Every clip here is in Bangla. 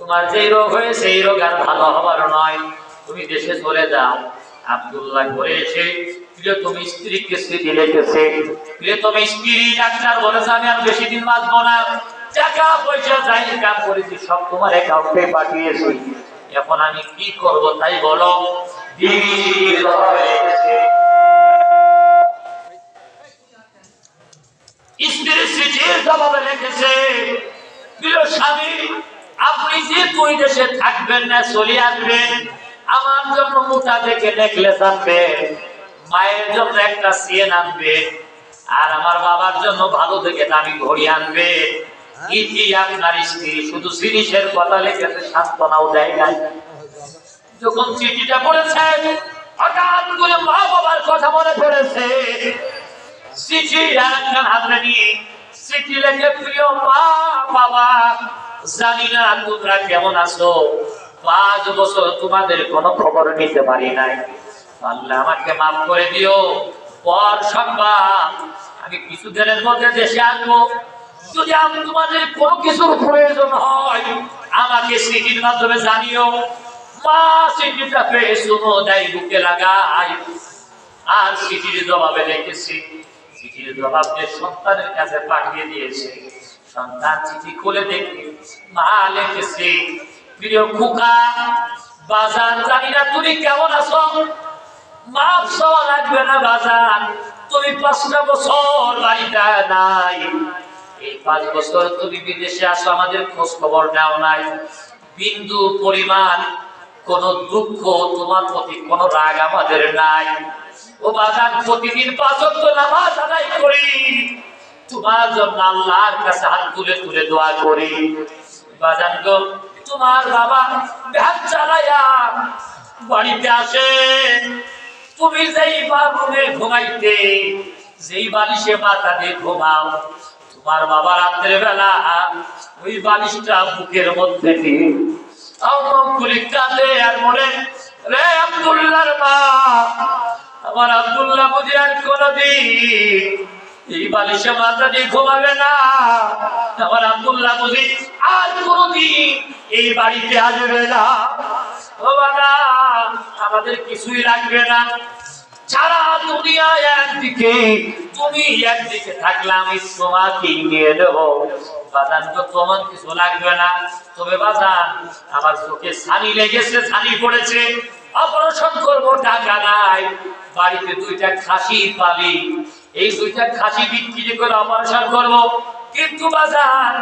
তোমার যেই রোগ হয়েছে এই রোগ আর ভালো হবার নয়। তুমি দেশে চলে যাও। আব্দুল্লাহ করে এসে প্রিয়তম স্ত্রীকে স্মৃতি লেগেছে প্রিয়তম স্ত্রী, ডাক্তার বলেছে, আমি আর বেশি দিন বাঁচবো না। টাকা, পয়সা, যাই কাম করেছি, সব তোমার অ্যাকাউন্টে পাঠিয়েছি। এখন আমি কি করব তাই বলো? রেখেছে। স্ত্রীর চিঠির জবাবে লিখেছে প্রিয় স্বামী আপনি যে দুই দেশে থাকবেন না, চলে আসবেন। আমার জন্য মোটা দেখে নেকলেস আনবেন মায়ের জন্য একটা সিএন আনবে, আর আমার বাবার জন্য ভালো দেখে দামি ঘড়ি আনবে। ইতি আপনার স্ত্রী, শুধু জিনিসের কথা লিখেছে, সান্ত্বনাও দেয় নাই। যখন চিঠিটা পড়েছে, হঠাৎ করে মা বাবার কথা মনে পড়েছে। চিঠি একখান হাতে নিয়ে চিঠি লেখে, প্রিয় মা, বাবা জানি না তোমরা কেমন আছো। পাঁচ বছর তোমাদের কোনো খবর নিতে পারি নাই। আল্লাহ আমাকে মাফ করে দিও। পর সংবাদ, আমি কিছুদিনের মধ্যে দেশে আসব। যদি আমি তোমাদের কোনো কিছুর প্রয়োজন হয়, আমাকে সিটির মাধ্যমে জানিও। মা চিঠিটা পেয়ে শুনো দেয় বুকে লাগাই। আর সিটির জবাবে লিখেছি সিটির জবাব সন্তানের কাছে পাঠিয়ে দিয়েছে। সন্তান চিঠি খুলে দেখে। মা লিখেছে প্রিয় খুকা, বাজার জানি না তুমি কেমন আছো? মাপ সওয়া লাগবে না বাজার। তুমি পাঁচটা বছর বাড়িটা নাই। এই পাঁচ বছর তুমি বিদেশে আসো আমাদের খোঁজ খবর নাও নাই। বিন্দু পরিমাণ কোন দুঃখ তোমার প্রতি কোন রাগ আমাদের নাই। ও বাজার প্রতিদিন পাঁচক নামাজ আদায় করি। তোমার জন্য আল্লাহর কাছে হাত তুলে তুলে দোয়া করি। বাজান গো, তোমার বাবা ভ্যান চালাইয়া বাড়িতে আসে। তুমি যেই বাথরুমে ঘুমাইতে, যেই বালিশে মাথা দিয়ে ঘুমাও, তোমার বাবা রাত্রে বেলা ওই বালিশটা বুকের মধ্যে দিয়ে আর মনে রে আব্দুল্লাহর মা, আমার আব্দুল্লাহ বুঝি আর কোনদিন এই বালিশে মাথা দিয়ে ঘুমাবে না। আমার আব্দুল্লাহ বুঝি আর কোনদিন এই বাড়িতে আসবে না। ও বাবা, আমাদের কিছুই লাগবে না। সারা দুনিয়ায় একদিকে, তুমি একদিকে থাকলে আমি তোমাকে নিয়ে নেব। বাজান তো তোমার কিছু লাগবে না। তবে বাজান, আমার চোখে ছানি লেগেছে ছানি পড়েছে। অপারেশন করব, টাকা নাই। বাড়িতে দুইটা খাসি পালি। এই দুইটা খাসি বিক্রি করে অপারেশন করব কিন্তু বাজার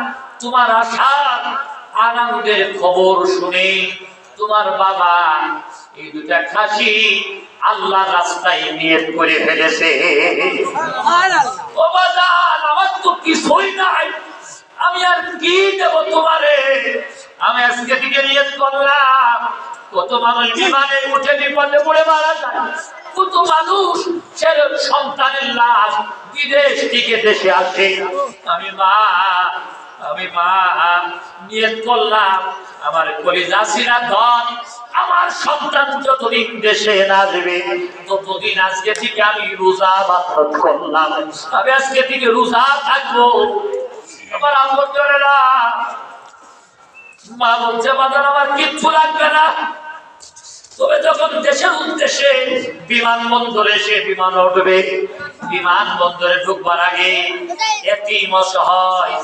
তোমার আশা আনন্দের খবর শুনে তোমার বাবা এই দুটা খাসি আল্লাহ রাস্তায় নিয়ে করে ফেলেছে। ও বাজার আমার তো কিছুই নাই। আমি আর কি দেব তোমারে? আমি আজকে দিকে নিয়ে করলাম। কত মানুষ বিমানে উঠে বিপদে পড়ে মারা যায়। কত মানুষ সন্তানের লাশ। বিদেশ থেকে দেশে আসে। আমি মা আমি মা, নিয়ত করলাম। আমার কলিজা ধন। আমার সন্তান যতদিন দেশে দেবে ততদিন আজকে থেকে আমি রোজা বাতরত করলাম। আমি আজকে থেকে রোজা থাকব। আমার আবর্জনেরা মা বলছে বাজার আমার কিচ্ছু লাগবে না। তবে যখন দেশের উদ্দেশ্যে বিমানবন্দরে সে বিমান উঠবে, বিমানবন্দরে ঢুকবার আগে এতিম অসহায়,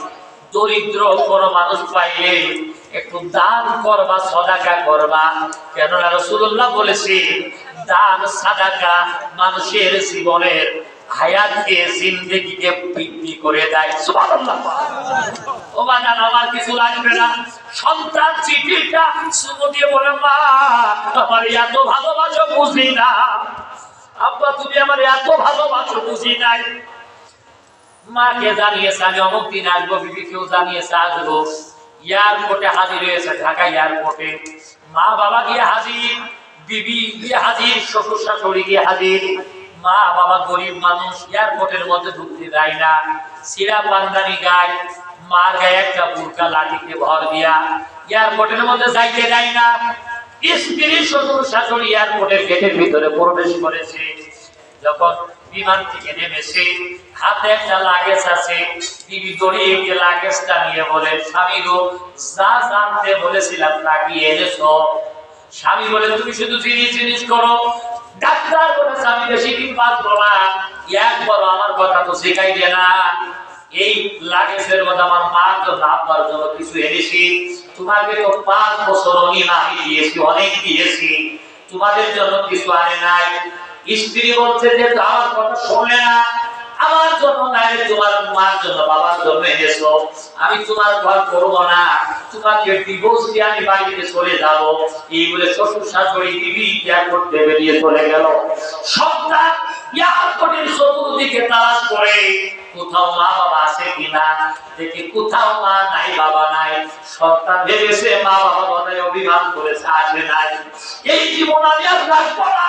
দরিদ্র কোন মানুষ পাইলে একটু দান করবা, সদাকা করবা। কেননা রসুল্লাহ বলেছে দান, সাদাকা মানুষের জীবনের হায়াতকে জিন্দগিকে বৃদ্ধি করে দেয়। সুবহানাল্লাহ। ও বাজান, আমার কিছু লাগবে না। সন্তান চিঠিটা শুধু দিয়ে বলে, মা, আমার এত ভালোবাসো বুঝি না। আব্বা, তুমি আমার এত ভালোবাসো বুঝি নাই। মাকে জানিয়েছে, আমি অমুক দিন আসব, বিবিকেও জানিয়েছে, আসব। এয়ারপোর্টে হাজির হয়েছে, ঢাকা এয়ারপোর্টে। মা বাবা গিয়ে হাজির, বিবি গিয়ে হাজির, শ্বশুর শাশুড়ি গিয়ে হাজির। মা, বাবা গরিব মানুষ, এয়ারপোর্টের মধ্যে ঢুকতে দেয় না। সিরা পান্দানি গায়, মা গায়ে একটা বুরকা লাঠিতে ভর দিয়া এয়ারপোর্টের মধ্যে যাইতে দেয় না। স্ত্রী, শ্বশুর, শাশুড়ি এয়ারপোর্টের গেটের ভিতরে প্রবেশ করেছে। যখন বিমান থেকে নেমেছে, হাতে একটা লাগেজ আছে। বিবি দড়িয়ে লাগেজটা নিয়ে বলে, স্বামী গো, যা জানতে বলেছিলাম তা কি এনেছো? স্বামী বলে, তুমি শুধু জিনিস জিনিস করো ডাক্তার বলেছে, আমি বেশি দিন বাঁচবো না। একবার আমার কথা তো শেখাই দিয়ে না। এই লাগেজের মধ্যে আমার মা তো আব্বার জন্য কিছু এনেছি। তোমাকে তো পাঁচ বছর আমি দিয়েছি, অনেক দিয়েছি। তোমাদের জন্য কিছু আনে নাই। স্ত্রী বলছে যে আমার কথা শুনলে না। আমার জন্য নাই, তোমার মার জন্য, বাবার জন্য এনেছো। আমি তোমার ঘর করব না। তোমাকে ডিভোর্স দিয়ে আমি বাড়িতে চলে যাব। এই বলে শ্বশুর শাশুড়ি দিবি, ত্যাগ করতে বেরিয়ে চলে গেল। সন্তান এয়ারপোর্টের চতুর্দিকে তালাশ করে, কোথাও মা বাবা আছে কিনা? দেখি কোথাও মা নাই, বাবা নাই। সন্তান ভেবেছে মা বাবা বোধহয় অভিমান করেছে, আসে নাই। এই জীবন আমি রাখব না।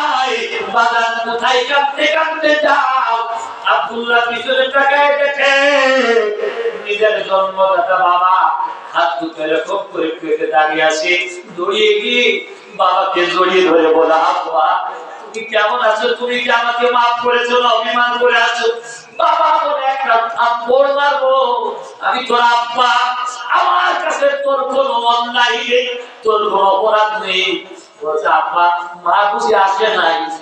কোথায় কাঁদতে কাঁদতে যাও? আব্দুল্লাহ পিছনে তাকায় দেখে নিজের জন্মদাতা বাবা হাত দুটো এরকম করে পেটে দাঁড়িয়ে আছে। দৌড়িয়ে গিয়ে বাবাকে জড়িয়ে ধরে বলে, আব্বা, তুমি কেমন আছো? তুমি কি আমাকে মাফ করেছ অভিমান করে আছো? বাবা বলে, একটা থাপ্পড় মারবো। আমি তোর আব্বা। আমার কাছে তোর কোনো অন্যায় নেই, তোর কোনো অপরাধ নেই। বলছে, আব্বা, মা বুঝে আসে নাই?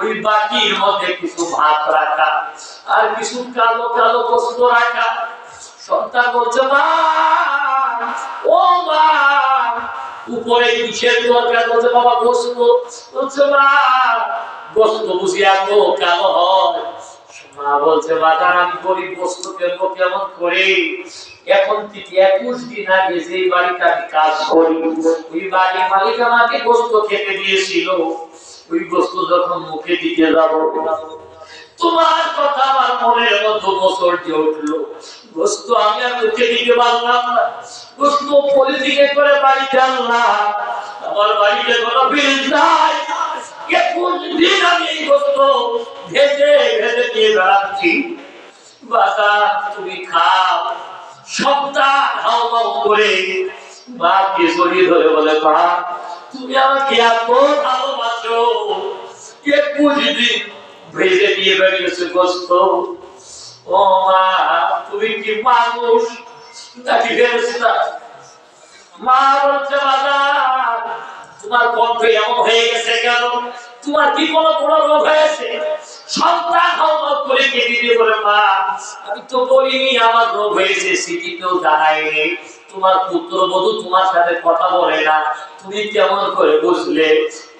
ওই বাটির মধ্যে কিছু ভাত রাখা, আর কিছু কালো কালো বস্তু রাখা। সন্তান বলছে উপরে কিসের বলছে, বাবা গোস্ত বলছে, মা কালো হয়? মা বলছে আমি গরিব কেমন করে? এখন থেকে একুশ দিন আগে যে বাড়িতে আমি কাজ করি, ওই বাড়ির মালিক আমাকে গোস্ত খেতে দিয়েছিল। ওই গোস্ত যখন মুখে দিতে যাব, তোমার কথা আমার গোস্ত আমি আর মুখে দিতে পারলাম না। পলিথিনে করে তুমি খাও। সপ্তাহ হাও মাও করে মাকে জড়িয়ে ধরে বলে, মা, তুমি আমাকে এত ভালোবাসো ভেজে দিয়ে বেরিয়েছে ও মা তুমি কি মানুষ নাকি মা বলছে তোমার কণ্ঠ এমন হয়ে গেছে কেন তোমার কি কোনো কোনো রোগ হয়েছে সন্তান করে কেটে দিয়ে বলে মা আমি তো বলিনি আমার রোগ হয়েছে জানাইনি তোমার পুত্র বধূ তোমার সাথে কথা বলে না তুমি কেমন করে বুঝলে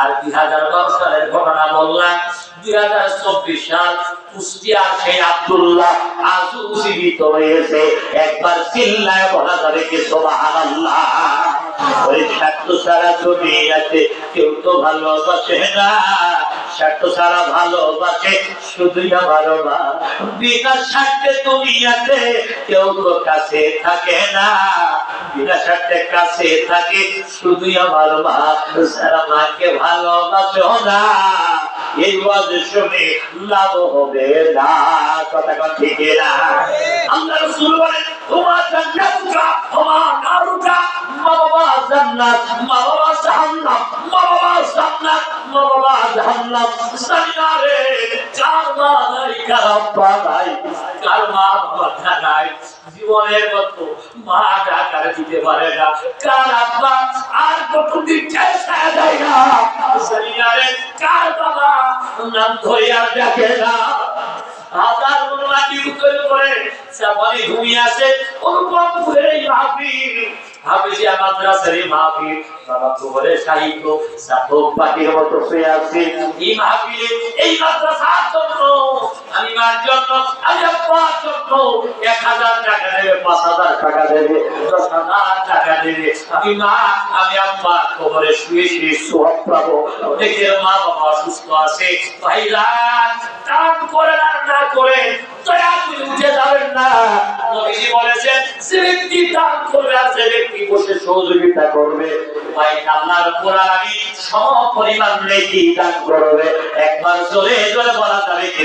আর দুই হাজার বারো সালের ঘটনা বললাম, দুই হাজার চব্বিশ সাল কুষ্টিয়ার সেই আব্দুল্লাহ আজও জীবিত হয়েছে একবার চিল্লায় বলা যাবে কি কেউ তো ভালোবাসে না। স্বার্থ ছাড়া ভালোবাসে শুধুই আমার মা। বিনা স্বার্থে দুনিয়াতে কেউ তো কাছে থাকে না। স্বার্থে কাছে থাকে শুধুই আমার মা যারা মাকে ভালোবাসো না। এই ওয়াজ শুনে হবে না। কথা কথা ঠিক না আমরা রাসূল বলেন, তোমার জান্নাতুকা তোমার নারুকা মা বাবা জান্নাত জীবনের মতো মা টাকার দিতে পারে না। কার আব্বা আর কতদিন চেষ্টা দেয় না জানি না? রে কার বাবা নাম ধরে আর ডাকে না। আদার মাটি উত্তর করে? সাবানি ঘুমিয়ে আছে অনুপম ফুলের মাহফিল আছে। এই মাহফিলে এই মাদ্রাসার জন্য আমি মার জন্য আমি আব্বার জন্য এক হাজার টাকা দেবে, পাঁচ হাজার টাকা দেবে, দশ হাজার টাকা দেবে। আমি মা, আমি আব্বা শুয়ে শুয়ে পাবো। মা বাবা অসুস্থ আছে। ভাইরান দান করে না করে দয়া করে উঠে যাবেন না। নবীজি বলেছেন, যে ব্যক্তি দান করবে আর যে ব্যক্তি বসে সহযোগিতা করবে, ভাই আল্লাহর কোরআনি সম পরিমাণ নেকি দান করবে। একবার জোরে জোরে বলা যাবে কি